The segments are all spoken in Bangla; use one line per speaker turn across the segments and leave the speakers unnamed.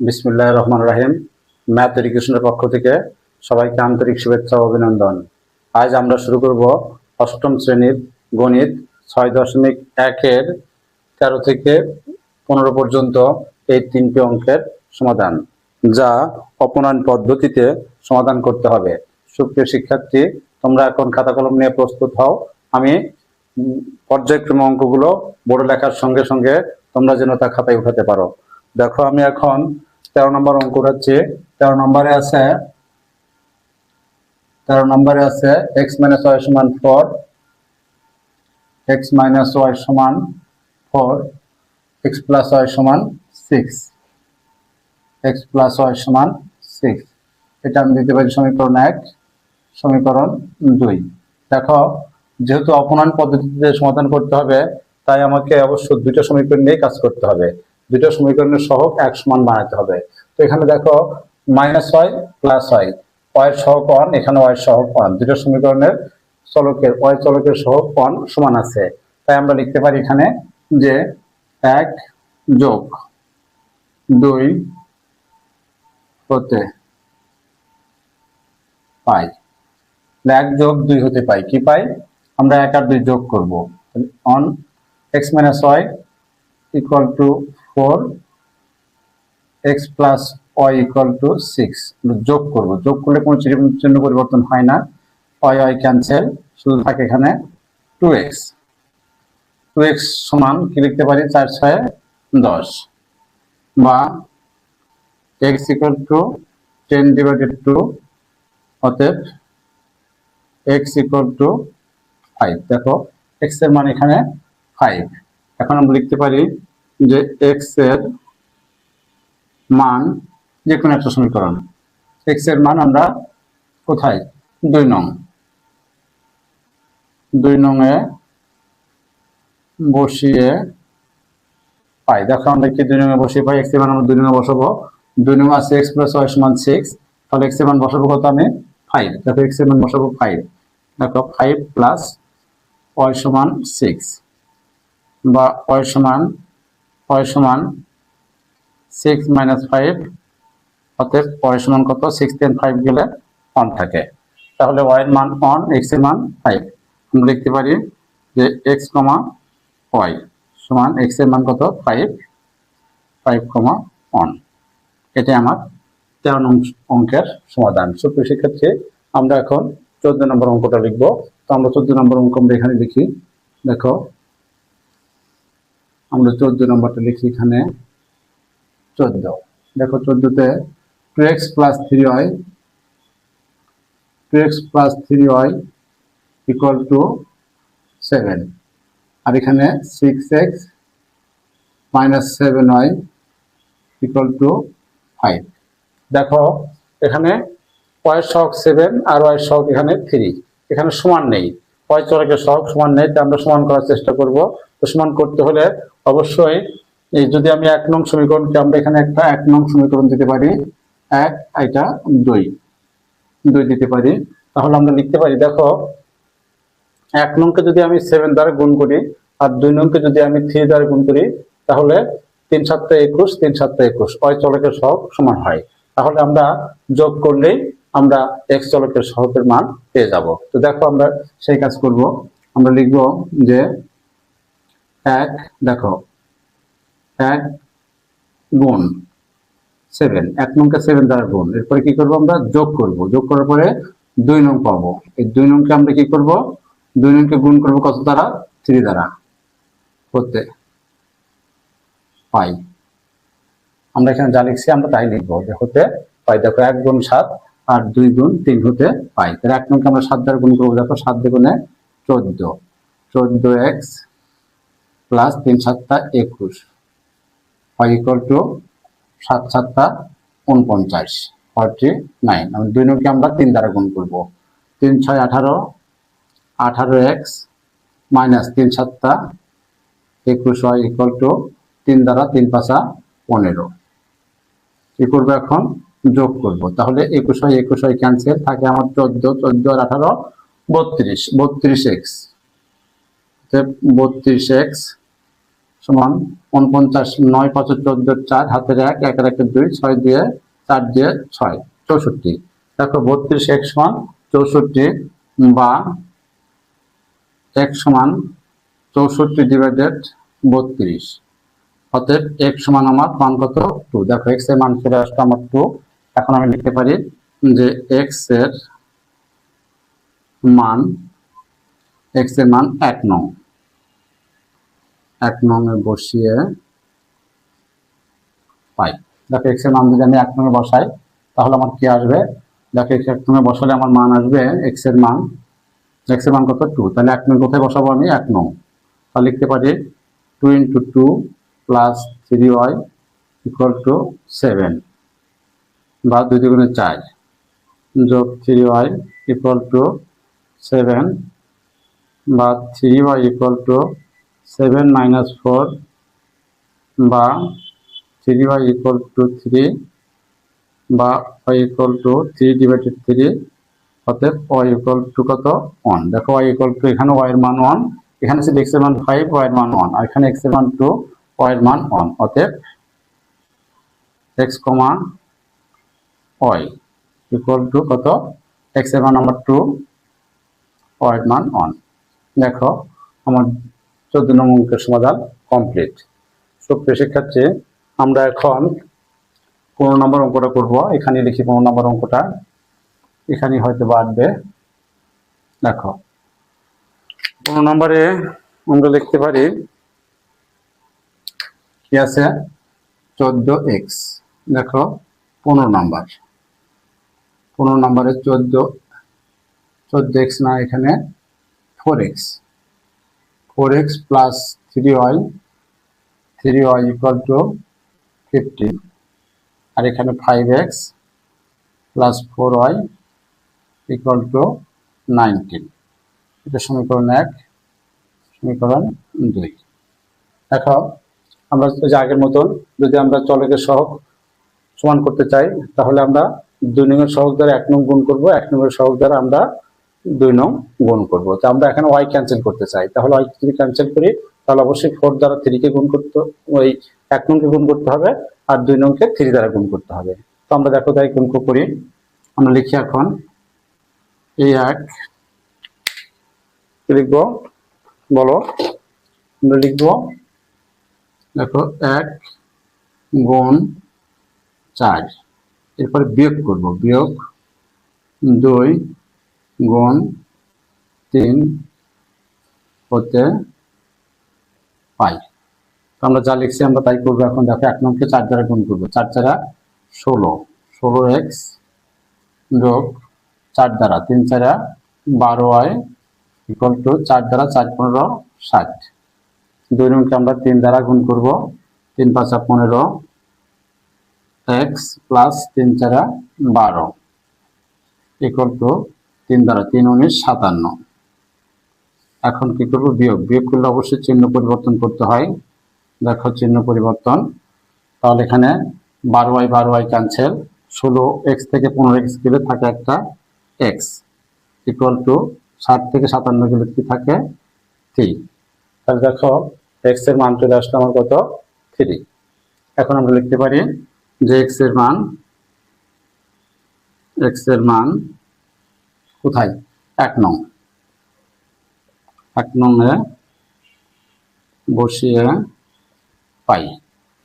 বিসমুল্লাহ রহমান রাহিম। ম্যাথ এডুকেশনের পক্ষ থেকে সবাইকে আন্তরিক শুভেচ্ছা ও অভিনন্দন। আজ আমরা শুরু করব অষ্টম শ্রেণির গণিত ছয় দশমিক একের তেরো থেকে পনেরো পর্যন্ত এই তিনটি অঙ্কের সমাধান, যা অপনয়ন পদ্ধতিতে সমাধান করতে হবে। সুপ্রিয় শিক্ষার্থী, তোমরা এখন খাতা কলম নিয়ে প্রস্তুত হও। আমি পর্যায়ক্রমে অঙ্কগুলো বড় লেখার সঙ্গে সঙ্গে তোমরা যেন তা খাতায় উঠাতে পারো। দেখো, আমি এখন তেরো নম্বর অঙ্ক উঠাচ্ছি তেরো নম্বরে আছে, তেরো নম্বরে আছে এক্স মাইনাস ওয়াই সমান ফোর এক্স মাইনাস ওয়াই সমান ফোর এক্স প্লাস ওয়াই সমান সিক্স এক্স প্লাস ওয়াই সমান সিক্স এটা আমি দিতে পারি সমীকরণ এক, সমীকরণ দুই। দেখো, যেহেতু অপনয়ন পদ্ধতিতে সমাধান করতে হবে, তাই আমাকে অবশ্য দুটো সমীকরণ নিয়ে কাজ করতে হবে। দুটো সমীকরণের সহগ এক সমান বানাতে হবে। তো এখানে দেখো minus y plus y y সহগ ওয়ান এখানে ওয়াই সহগ ওয়ান দুটো সমীকরণের চলকের ওয়াই চলকের সহগ ওয়ান সমান আছে। তাই আমরা লিখতে পারি এখানে যে এক যোগ দুই হতে পাই। এক যোগ দুই হতে পাই, কি পাই? আমরা এক আর দুই যোগ করব। On x minus y equal to four x plus y equal to six যোগ করব। যোগ করলে কোনো চিহ্ন- পরিবর্তন হয় না। ওয়াই ওয়াই ক্যান্সেল শুধু থাকে এখানে টু এক্স টু এক্স সমান কি লিখতে পারি? চার ছয় দশ। বা x equal to ten divided two অতএব এক্স ইকুয়াল টু ফাইভ দেখো এক্সের মান এখানে ফাইভ এখন আমরা লিখতে পারি যে এক্সের মান যে কোনো একটা সমীকরণ। এক্সের মান আমরা কোথায়? দুই নং। দুই নং এ বসিয়ে পাই। দেখো আমরা কি দুই নং এ বসিয়ে পাই? এক্সের মান আমরা দুই নং এ বসাবো। দুই নং আছে এক্স প্লাস ওয়াই সমান সিক্স তাহলে এক্সের মান বসাবো কত আমি? ফাইভ দেখো এক্সের মান বসাবো ফাইভ দেখো ফাইভ প্লাস ওয়াই সমান সিক্স বা ওয়াই সমান ওয়াই সমান সিক্স মাইনাস ফাইভ অতএব ওয়াই সমান কত? সিক্স টেন ফাইভ গেলে অন থাকে। তাহলে ওয়াই এর মান অন এক্সের মান ফাইভ আমরা লিখতে পারি যে এক্স কমা ওয়াই সমান এক্সের মান কত? ফাইভ ফাইভ কমা অন এটাই আমার তেরো নং অঙ্কের সমাধান। সুপ্রিয় শিক্ষার্থী, আমরা এখন চোদ্দ নম্বর অঙ্কটা লিখব। তো আমরা চোদ্দ নম্বর অঙ্ক আমরা এখানে লিখি। দেখো আমরা চোদ্দ নম্বরটা লিখি এখানে। চোদ্দ। দেখো চোদ্দতে two x plus three y two x plus three y equal to seven আর এখানে six x minus seven y equal to five দেখো এখানে ওয়াই সহগ সেভেন আর ওয়াই সহগ এখানে থ্রি এখানে সমান নেই। ওয়াই চলকের সহগ সমান নেই, তাই আমরা সমান করার চেষ্টা করব। তো সমান করতে হলে অবশ্যই, এই যদি আমি এক নং সমীকরণকে আমরা এখানে একটা এক নং সমীকরণ দিতে পারি, এক, এটা দুই দুই দিতে পারি, তাহলে আমরা লিখতে পারি, দেখো, এক নংকে যদি আমি সেভেন দ্বারা গুণ করি আর দুই নংকে যদি আমি থ্রি দ্বারা গুণ করি, তাহলে তিন সাতটা একুশ, তিন সাতটা একুশ ওই চলকের সহগ সমান হয়। তাহলে আমরা যোগ করলেই আমরা এক্স চলকের সহগের মান পেয়ে যাব। তো দেখো আমরা সেই কাজ করব। আমরা লিখব যে এক, দেখো, এক গুণ সেভেন এক নংকে সেভেন দ্বারা গুণ। এরপরে কি করব আমরা? যোগ করব। যোগ করার পরে দুই নং পাবো। এই দুই নংকে আমরা কি করব? দুই নংকে গুণ করব কত দ্বারা? থ্রি দ্বারা। হতে পাই। আমরা এখানে যা লিখছি, আমরা তাই লিখব। যে হতে পাই, দেখো, এক গুণ সাত আর দুই গুণ তিন হতে পাই। তাহলে এক নংকে আমরা সাত দ্বারা গুণ করব। দেখো, সাত দুগুণে চোদ্দ। চোদ্দ এক্স প্লাস তিন সাতটা একুশ। হয় ইকুয়াল টু সাত সাতটা উনপঞ্চাশ ফর্টি নাইন আমি দুই নংকে আমরা তিন দ্বারা গুণ করব। তিন ছয় আঠারো আঠারো এক্স মাইনাস তিন সাতটা একুশ হয় ইকুয়াল টু তিন দ্বারা তিন পাঁচা পনেরো। কি করব এখন? যোগ করব। তাহলে একুশ হয় একুশ হয় ক্যান্সেল থাকে আমার চোদ্দ চোদ্দ আর আঠারো, বত্রিশ। বত্রিশ এক্স বত্রিশ এক্স সমান উনপঞ্চাশ, নয় পাঁচ চোদ্দ, চার, হাতের এক, একের একের দুই, ছয় দিয়ে চার দিয়ে ছয়, চৌষট্টি। দেখো বত্রিশ এক সমান চৌষট্টি বা এক সমান চৌষট্টি ডিভাইডেড বত্রিশ। অতএব এক সমান আমার মান কত? টু। দেখো এক্সের মান চলে আসলো আমার টু। এখন আমি লিখতে পারি যে এক্সের মান এক্সের মান এক নং। এক নং এ বসিয়ে পাই। দেখো এক্সের মান যদি আমি এক নং এ বসাই, তাহলে আমার কি আসবে? দেখো এক্স এক নং এ বসালে আমার মান আসবে এক্সের মান। এক্সের মান কত? টু তাহলে এক নং কোথায় বসাবো আমি? এক নং। তাহলে লিখতে পারি two into two plus three y equal to seven বা দুই দুগুণে চার যোগ three y equal to seven বা three y equal to seven minus four বা three y equal to three বা y equal to three divided three অতএব ওয়াই ইকুয়াল টু কত ওয়ান দেখো ওয়াই ইকুয়াল টু এখানে ওয়াই এর মান ওয়ান এখানে ছিল এক্সের মান ফাইভ ওয়াই এর মান ওয়ান আর এখানে এক্সের মান টু ওয়াই এর মান ওয়ান অতএব x comma y equal to কত? এক্সের মান আমার টু ওয়াই এর মান ওয়ান দেখো, আমার চোদ্দ নম্বর অঙ্কের সমাধান কমপ্লিট সুপ্রিয় শিক্ষার্থী আমরা এখন পনেরো নম্বর অঙ্কটা করব। এখানে লিখি পনেরো নম্বর অঙ্কটা। এখানে হয়তো বাড়বে দেখো, পনেরো নম্বরে আমরা লিখতে পারি কি আছে? চোদ্দ এক্স দেখো, পনেরো নম্বর। পনেরো নম্বরে চোদ্দ চোদ্দ এক্স না এখানে four x four x plus three y three y equal to fifteen আর এখানে five x plus four y equal to nineteen এটা সমীকরণ এক, সমীকরণ দুই। দেখো, আমরা যে আগের মতন যদি আমরা চলকের সহগ সমান করতে চাই, তাহলে আমরা দুই নংয়ের সহগ দ্বারা এক নং গুণ করব, এক নংয়ের সহগ দ্বারা আমরা দুই নং গুণ করব। তো আমরা এখানে ওয়াই ক্যান্সেল করতে চাই। তাহলে ওয়াই যদি ক্যান্সেল করি, তাহলে অবশ্যই ফোর দ্বারা থ্রিকে গুণ করতে ওই এক নংকে গুণ করতে হবে, আর দুই নংকে থ্রি দ্বারা গুণ করতে হবে। তো আমরা দেখো তাই গুণ করি। আমরা লিখি এখন এই এক লিখব? বলো। আমরা লিখব, দেখো এক গুণ চার। এরপরে বিয়োগ করব। বিয়োগ দুই গুণ তিন হতে পাই। তো আমরা যা লিখছি, আমরা তাই করব এখন। দেখো, এক নম্বরকে চার দ্বারা গুণ করব। চার চারা ষোলো। ষোলো এক্স যোগ চার দ্বারা। তিন চারা বারো আয় ইকুয়াল টু চার দ্বারা চার পনেরো ষাট। দুই নম্বরকে আমরা তিন দ্বারা গুণ করব। তিন পাঁচা পনেরো এক্স প্লাস তিন চারা বারো। ইকুয়াল টু তিন দ্বারা তিন উনিশ সাতান্ন। এখন কি করব? বিয়োগ। বিয়োগ করলে অবশ্যই চিহ্ন পরিবর্তন করতে হয়। দেখো চিহ্ন পরিবর্তন। তাহলে এখানে বারো ওয়াই বারো ওয়াই ক্যান্সেল ষোলো এক্স থেকে পনেরো এক্স গেলে থাকে একটা এক্স। ইকুয়াল টু ষাট থেকে সাতান্ন গেলে কি থাকে? থ্রি তাহলে দেখো এক্সের মান চলে আসলো আমার কত? থ্রি এখন আমরা লিখতে পারি যে এক্সের মান, এক্সের মান কোথায়? এক নং। এক নং এ বসিয়ে পাই।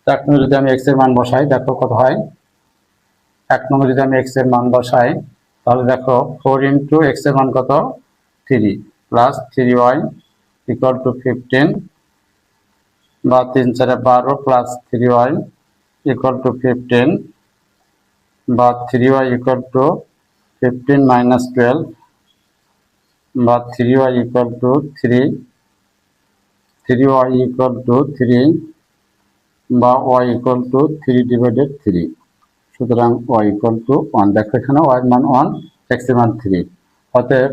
এক নং যদি আমি এক্সের মান বসাই, দেখো কত হয়? এক নম্বর যদি আমি এক্সের মান বসাই, তাহলে দেখো ফোর ইন্টু এক্সের মান কত? Three plus three y equal to fifteen বা তিন চারে বারো plus three y equal to fifteen বা three y equal to fifteen minus twelve বা three y equal to three three y equal to three বা y equal to three divided three সুতরাং ওয়াই ইকুয়াল টু ওয়ান দেখো এখানে ওয়াই মান ওয়ান এক্স মান থ্রি অতএব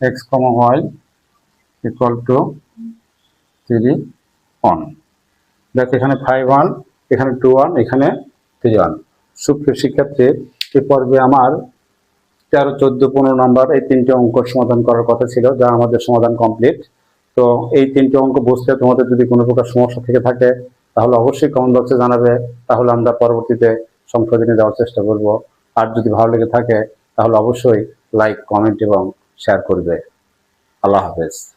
x comma y equal to three one দেখো এখানে ফাইভ ওয়ান এখানে টু ওয়ান এখানে থ্রি ওয়ান সুপ্রিয় শিক্ষার্থী এ পর্বে আমার তেরো, চোদ্দ, পনেরো নাম্বার এই তিনটে অঙ্ক সমাধান করার কথা ছিল, যা আমাদের সমাধান কমপ্লিট
তো এই তিনটি অঙ্ক বুঝতে তোমাদের যদি কোনো প্রকার সমস্যা থেকে থাকে, তাহলে অবশ্যই কমেন্ট বক্সে জানাবে, তাহলে আমরা পরবর্তীতে সংশোধনে দেওয়ার চেষ্টা করব। আর যদি ভালো লেগে থাকে, তাহলে অবশ্যই লাইক কমেন্ট এবং শেয়ার করবে। আল্লাহ হাফেজ।